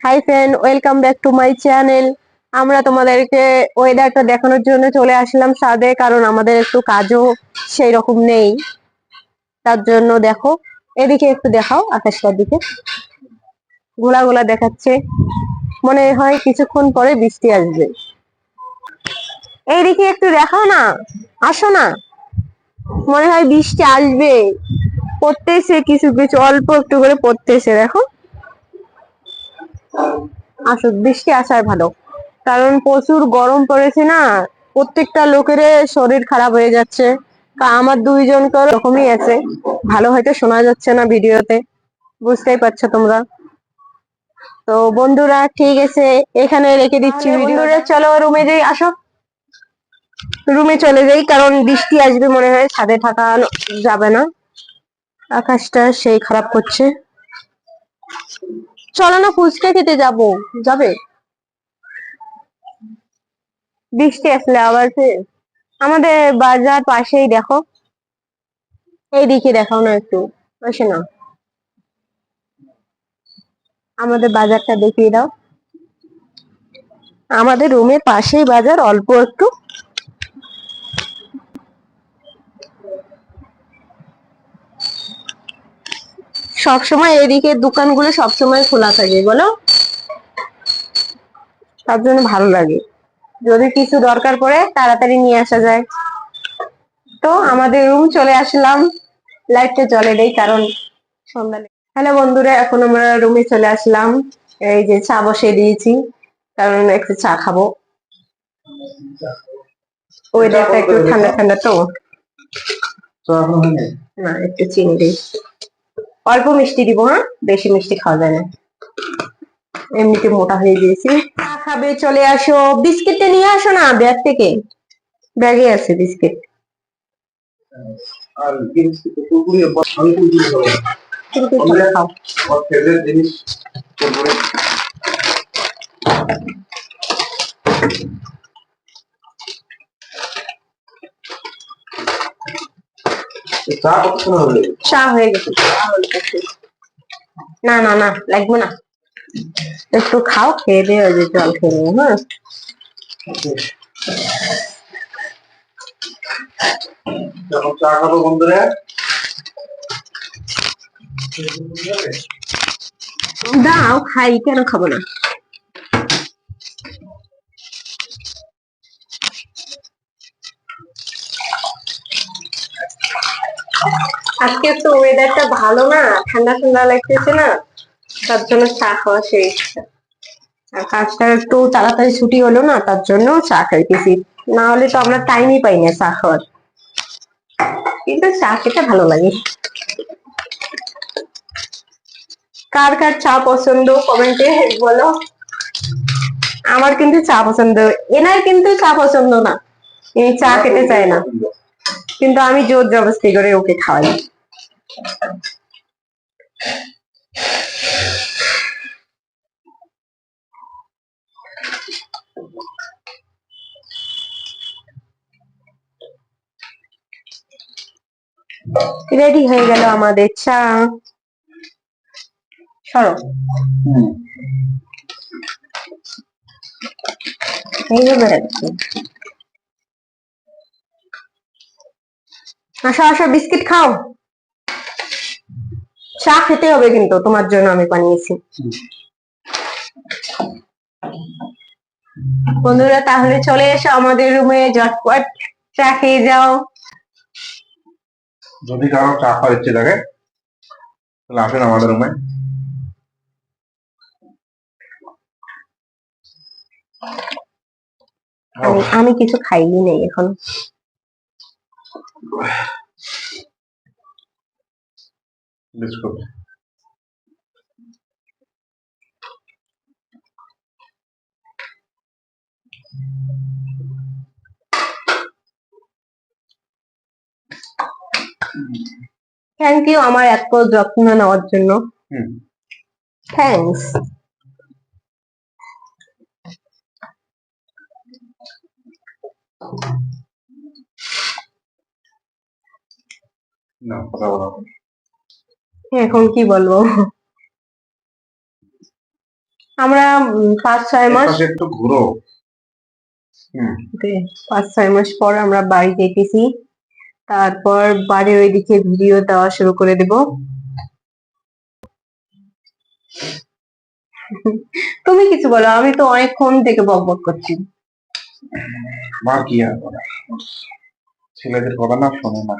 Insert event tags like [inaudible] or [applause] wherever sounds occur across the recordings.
Hi friend welcome back to my channel আমরা তোমাদেরকে ওয়েদারটা দেখানোর জন্য চলে আসলাম সাদে, কারণ আমাদের একটু কাজও সেই রকম নেই। তার জন্য দেখো, এদিকে একটু দেখাও, আকাশটার দিকে। গোলা গোলা দেখাচ্ছে। মনে হয় কিছুক্ষণ পরে বৃষ্টি আসবে। এইদিকে একটু দেখাও না, আসো না। মনে হয় বৃষ্টি আসবে। পড়তেছে কিছু কিছু, অল্প একটু করে পড়তেছে, দেখো। আসুক বৃষ্টি আসায় ভালো। কারণ প্রচুর গরম পড়েছে না প্রত্যেকটা লোকের শরীর খারাপ হয়ে যাচ্ছে। আমার দুইজন রকমই আছে। ভালো হয়তো শোনা যাচ্ছে না ভিডিওতে। বুঝতেই পারছ তোমরা। তো বন্ধুরা ঠিক আছে এখানে রেখে দিচ্ছি বন্ধুরা চলো রুমে যাই আসো। রুমে চলে যাই কারণ বৃষ্টি আসবে মনে হয় ছাদে থাকা যাবে না। আকাশটা সেই খারাপ করছে। চলো না ফুচকা খেতে যাব। যাবে? বৃষ্টি আসলে আবার আমাদের বাজার পাশেই দেখো। এইদিকে দেখাও না একটু। আসে না। আমাদের বাজারটা দেখিয়ে দাও। আমাদের রুমের পাশেই বাজার, অল্প একটু। সবসময় এদিকে দোকানগুলো সবসময় খোলা থাকে বলো? তার জন্য ভালো লাগে। যদি কিছু দরকার পড়ে তাড়াতাড়ি নিয়ে আসা যায়। তো আমাদের রুম চলে আসলাম। লাইটটা জ্বলে দেই কারণ সন্ধ্যা হ্যালো বন্ধুরা এখন আমরা রুমে চলে আসলাম। এই যে চা বসিয়ে দিয়েছি কারণ একটু চা খাব। ওয়েদারটা একটু ঠান্ডা ঠান্ডা তো। না একটু চিনি দিই। অল্প মিষ্টি দিব হ্যাঁ? বেশি মিষ্টি খাওয়া যায় না। এমনিতে মোটা হয়ে গিয়েছি। চা খাবে চলে আসো। বিস্কিটটা নিয়ে আসো না ব্যাগ থেকে। ব্যাগে আছে বিস্কিট। খাও। চা কতক্ষণ হবে চা হয়ে গেছে। না না না লাগবে না। একটু খাও খেয়ে দিয়ে ওই যে জল খেয়ে নিও হ্যাঁ। যখন চা খাব বন্ধুরা। দাও খাই কেন খাব না? আজকে একটু ওয়েদারটা ভালো না, ঠান্ডা ঠান্ডা লাগতেছে না, তার জন্য চা খাওয়া সেই। আর কাজটা একটু তাড়াতাড়ি ছুটি হলো না, তার জন্য চা খাইতেছি। না হলে তো আমরা টাইমই পাই না চা খাওয়ার। কিন্তু চা খেতে ভালো লাগে। কার কার চা পছন্দ কমেন্টে বলো। আমার কিন্তু চা পছন্দ, এনার কিন্তু চা পছন্দ না। ইনি চা খেতে চায় না। কিন্তু আমি জোর জবরদস্তি করে ওকে খাওয়াই। রেডি হয়ে গেল আমাদের চা। সরো। এইভাবে রাখছি আসো আসো বিস্কিট খাও। চা খেতে হবে কিন্তু তোমার জন্য আমি বানিয়েছি। বন্ধুরা তাহলে চলে এসো আমাদের রুমে ঝটপট চা খেয়ে যাও। যদি কারও চা খাওয়ার ইচ্ছে থাকে তাহলে আসেন আমাদের রুমে আমি আমি কিছু খাইনি নেই এখন। বিস্কুট থ্যাংক ইউ আমার এত যত্ন নেওয়ার জন্য হুম থ্যাঙ্কস না কথা বলা এখন কি বলব? আমরা পাঁচ ছয় মাস একটু ঘুরো। পাঁচ ছয় মাস পর আমরা বাড়ি যেতেছি তারপর বাড়ির ওইদিকে ভিডিও দেওয়া শুরু করে দেব। তুমি কিছু বলো আমি তো অনেকক্ষণ থেকে বক বক করছি। আমার কি আর? ছেলেদের কথা না শোনে না।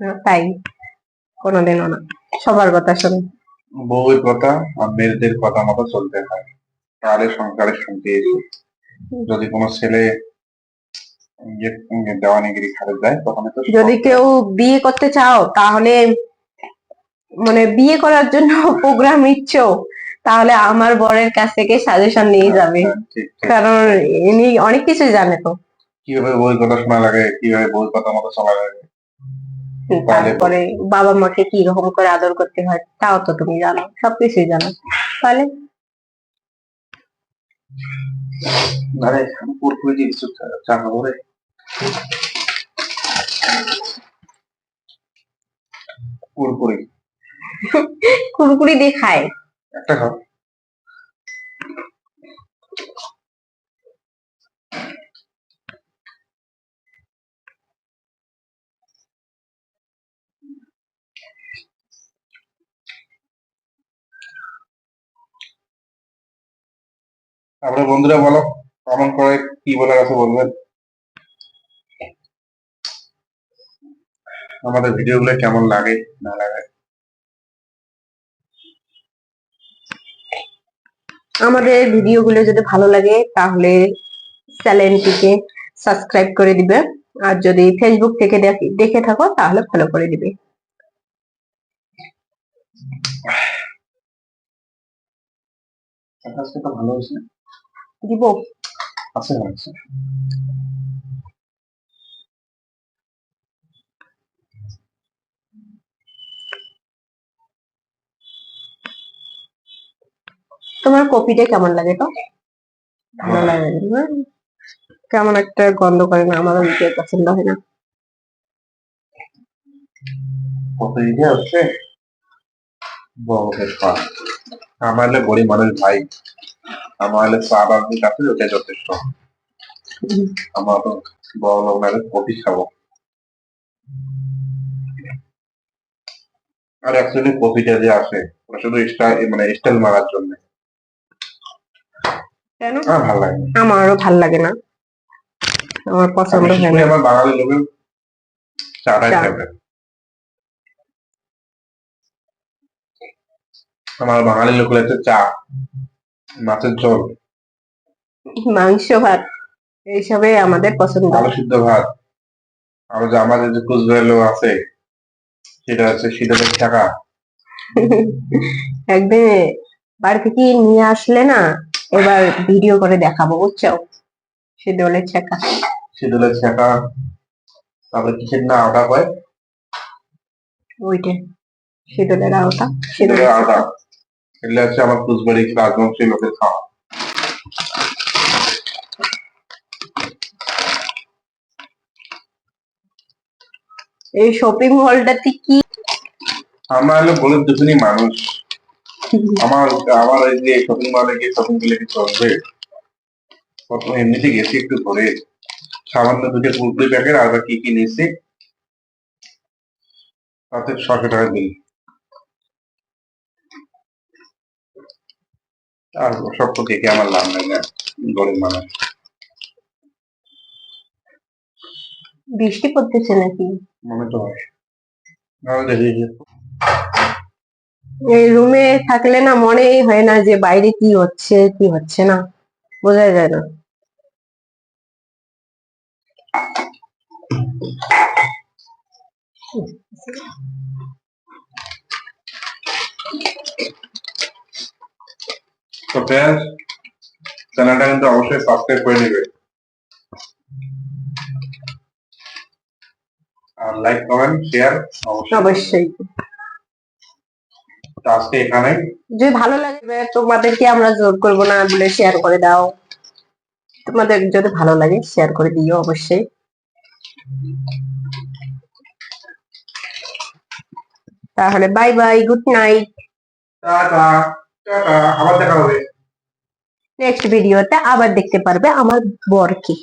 তাই। কোনোদিনও না। সবার কথা শুনে। বউয়ের কথা আর মেয়েদের কথা মতো চলতে হয়। তাহলে সংসারে শুনতে এসে। যদি কোনো ছেলে ইয়ে ইয়ে দেওয়ানিগিরি দেয় তখন যদি কেউ বিয়ে করতে চাও তাহলে মানে বিয়ে করার জন্য প্রোগ্রাম ইচ্ছ তাহলে আমার বরের কাছ থেকে সাজেশন নিয়ে যাবে। হ্যাঁ, ঠিক ঠিক। কারণ ইনি অনেক কিছু জানে তো। কীভাবে বউয়ের কথা শোনা লাগে কীভাবে বউয়ের কথা মতো চলা লাগে। তারপরে বাবা মাকে কি রকম করে আদর করতে হয় তাও তো তুমি জানো সবকিছুই জানো। তাহলে কুরকুরি দিয়ে খায়। একটা খাও। তারপরে বন্ধুরা বলো কমেন্ট করে কি বলার আছে বলবেন আমাদের ভিডিও গুলো কেমন লাগে, না লাগে? আমাদের ভিডিওগুলো যদি ভালো লাগে, তাহলে চ্যানেলটিকে সাবস্ক্রাইব করে দিবে। আর যদি ফেসবুক থেকে দেখে থাকো, তাহলে ফলো করে দিবে। আজকে তো ভালো হয়েছে? দিব। আছে আছে তোমার কপিটা কেমন লাগে তো? ভালো লাগে। কেমন একটা গন্ধ করে না? আমার দিতে পছন্দ হয় না। দিকে হচ্ছে বড়দের পা আমার হলে গরিব মানুষ ভাই আমার হলে চা বাবুর কাছে ওটাই যথেষ্ট। আমার তো বড় লোক না কফি খাব। আর অ্যাকচুয়ালি কফিটা যে আসে ওটা শুধু স্টাইল মানে স্টাইল মারার জন্য। কেন? আমার ভালো লাগে। আমারও ভালো লাগে না। আমার পছন্দ হয় না। আমার বাঙালি লোকের চাটাই চা। আমার বাঙালি লোকের হচ্ছে চা মাছের ঝোল। মাংস ভাত এইসবে আমাদের পছন্দ। আলু সিদ্ধ ভাত আর যে আমাদের যে কুচবিহার লোক আছে সেটা হচ্ছে শীতের টাকা [laughs] একদিন বাড়ি থেকে নিয়ে আসলে না এবার ভিডিও করে দেখাবো বুঝছ? সে দোলের ছেঁকা শীতলের ছেঁকা তারপরে কিসের না আটা হয় ওইটা শীতলের আওতা শীতলের আটা এগুলো হচ্ছে আমার কুচবিহারি রাজবংশী লোকের খাওয়া এই শপিং মলটাতে কি আমরা হলো গরিব দুজনই মানুষ আমার আমার যে শপিং মলে গিয়ে শপিং করলে কি চলবে প্রথম এমনিতে গেছি একটু ঘুরে সামান্য দুটো কুরকুরি প্যাকেট আর কি কি নিয়েছি তাতে ছশো টাকা বিল আর সব দেখে আমার লাভ নাই না গরিব মানুষ। বৃষ্টি পড়তেছে নাকি? মনে তো হয়। এই রুমে থাকলে না মনেই হয় না যে বাইরে কি হচ্ছে কি হচ্ছে না। বোঝা যায় না। তো ফ্রেন্ডস চ্যানেলটা কিন্তু অবশ্যই সাবস্ক্রাইব করে নেবে। আর লাইক কমেন্ট শেয়ার অবশ্যই। আজকে এখানে যদি ভালো লাগবে তোমাদেরকে আমরা জোর করব না বলে শেয়ার করে দাও। তোমাদের যদি ভালো লাগে শেয়ার করে দিও অবশ্যই। তাহলে bye bye good night tata. আবার দেখা হবে। নেক্সট ভিডিওতে আবার দেখতে পারবে আমার বরকে